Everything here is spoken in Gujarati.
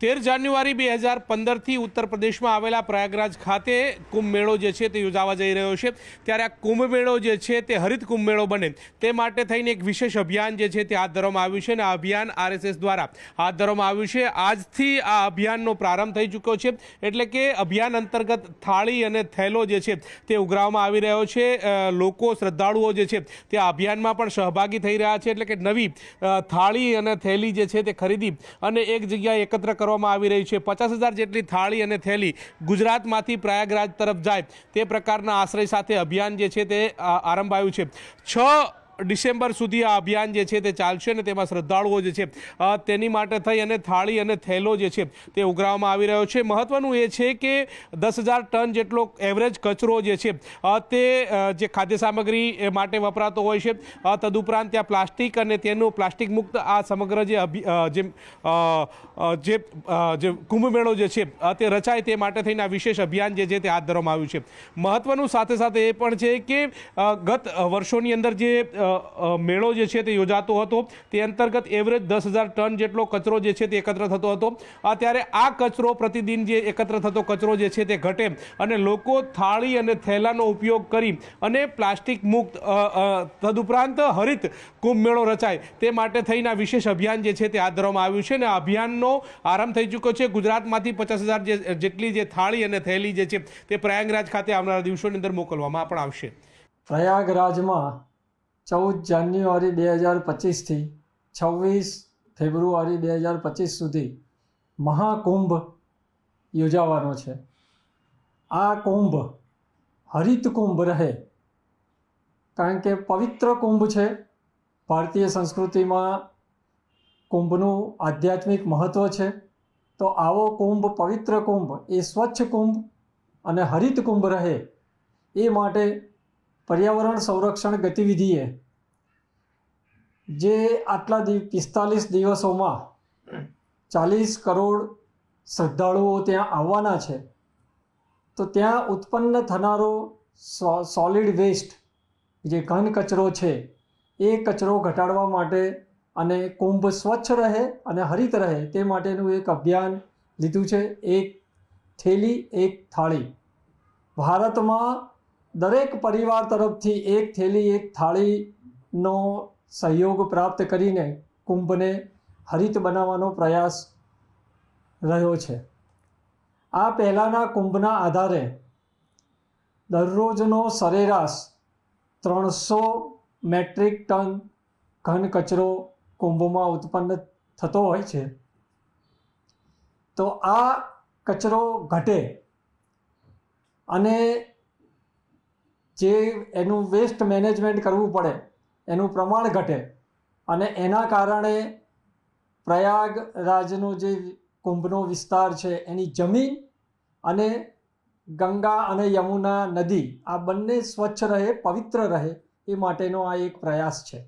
તેર જાન્યુઆરી બે હજાર પંદરથી ઉત્તર પ્રદેશમાં આવેલા પ્રયાગરાજ ખાતે કુંભ મેળો જે છે તે યોજાવા જઈ રહ્યો છે. ત્યારે આ કુંભ મેળો જે છે તે હરિત કુંભ મેળો બને. તે માટે થઈને એક વિશેષ અભિયાન જે છે તે હાથ ધરવામાં આવ્યું છે અને આ અભિયાન આરએસએસ દ્વારા હાથ ધરવામાં આવ્યું છે. આજથી આ અભિયાનનો પ્રારંભ થઈ ચૂક્યો છે. એટલે કે અભિયાન અંતર્ગત થાળી અને થેલો જે છે તે ઉઘરાવવામાં આવી રહ્યો છે. લોકો શ્રદ્ધાળુઓ જે છે તે આ અભિયાનમાં પણ સહભાગી થઈ રહ્યા છે. એટલે કે નવી થાળી અને થેલી જે છે તે ખરીદી અને એક જગ્યાએ એકત્ર કરવામાં આવી રહી છે. પચાસ હજાર જેટલી થાળી અને થેલી ગુજરાતમાંથી પ્રયાગરાજ તરફ જાય. તે પ્રકારના આશ્રય સાથે અભિયાન જે છે તે આરંભાયું છે. છ ડિસેમ્બર સુધી આ અભિયાન જે છે તે ચાલશે અને તેમાં શ્રદ્ધાળુઓ જે છે તેની માટે થઈ અને થાળી અને થેલો જે છે તે ઉઘરાવવામાં આવી રહ્યો છે. મહત્વનું એ છે કે દસ હજાર ટન જેટલો એવરેજ કચરો જે છે તે જે ખાદ્ય સામગ્રી માટે વપરાતો હોય છે. તદુપરાંત ત્યાં પ્લાસ્ટિક અને તેનું પ્લાસ્ટિક મુક્ત આ સમગ્ર જે અભિ જે જે કુંભમેળો જે છે તે રચાય તે માટે થઈને આ વિશેષ અભિયાન જે છે તે હાથ ધરવામાં આવ્યું છે. મહત્વનું સાથે સાથે એ પણ છે કે ગત વર્ષોની અંદર જે મેળો જે છે તે યોજાતો હતો. તે અંતર્ગત એવરેજ દસ હજાર ટન જેટલો કચરો જે છે તે એકત્ર થતો હતો. અત્યારે આ કચરો પ્રતિદિન જે એકત્ર થતો કચરો જે છે તે ઘટે અને લોકો થાળી અને થેલાનો ઉપયોગ કરી અને પ્લાસ્ટિક મુક્ત તદુપરાંત હરિત કુંભ મેળો રચાય. તે માટે થઈને વિશેષ અભિયાન જે છે તે હાથ ધરવામાં આવ્યું છે અને અભિયાનનો આરંભ થઈ ચૂક્યો છે. ગુજરાતમાંથી પચાસ હજાર જેટલી જે થાળી અને થેલી જે છે તે પ્રયાગરાજ ખાતે આવનારા દિવસોની અંદર મોકલવામાં પણ આવશે. પ્રયાગરાજમાં ચૌદ જાન્યુઆરી બે હજાર પચીસથી છવ્વીસ ફેબ્રુઆરી બે હજાર પચીસ સુધી મહાકુંભ યોજાવાનો છે. આ કુંભ હરિત કુંભ રહે કારણ કે પવિત્ર કુંભ છે. ભારતીય સંસ્કૃતિમાં કુંભનું આધ્યાત્મિક મહત્ત્વ છે. તો આવો કુંભ પવિત્ર કુંભ એ સ્વચ્છ કુંભ અને હરિત કુંભ રહે એ માટે પર્યાવરણ સંરક્ષણ ગતિવિધિએ જે આટલા પિસ્તાલીસ દિવસોમાં ચાલીસ કરોડ શ્રદ્ધાળુઓ ત્યાં આવવાના છે, તો ત્યાં ઉત્પન્ન થનારો સોલિડ વેસ્ટ જે ઘન કચરો છે, એ કચરો ઘટાડવા માટે અને કુંભ સ્વચ્છ રહે અને હરિત રહે તે માટેનું એક અભિયાન લીધું છે, એક થેલી, એક થાળી. ભારતમાં દરેક પરિવાર તરફથી એક થેલી, એક થાળીનો સહયોગ પ્રાપ્ત કરીને કુંભને હરિત બનાવવાનો પ્રયાસ રહ્યો છે. આ પહેલાંના કુંભના આધારે દરરોજનો સરેરાશ ત્રણસો મેટ્રિક ટન ઘન કચરો કુંભમાં ઉત્પન્ન થતો હોય છે. તો આ કચરો ઘટે અને જે એનું વેસ્ટ મેનેજમેન્ટ કરવું પડે, એનું પ્રમાણ ઘટે અને એના કારણે પ્રયાગરાજનો જે કુંભનો વિસ્તાર છે, એની જમીન અને ગંગા અને યમુના નદી આ બંને સ્વચ્છ રહે, પવિત્ર રહે એ માટેનો આ એક પ્રયાસ છે.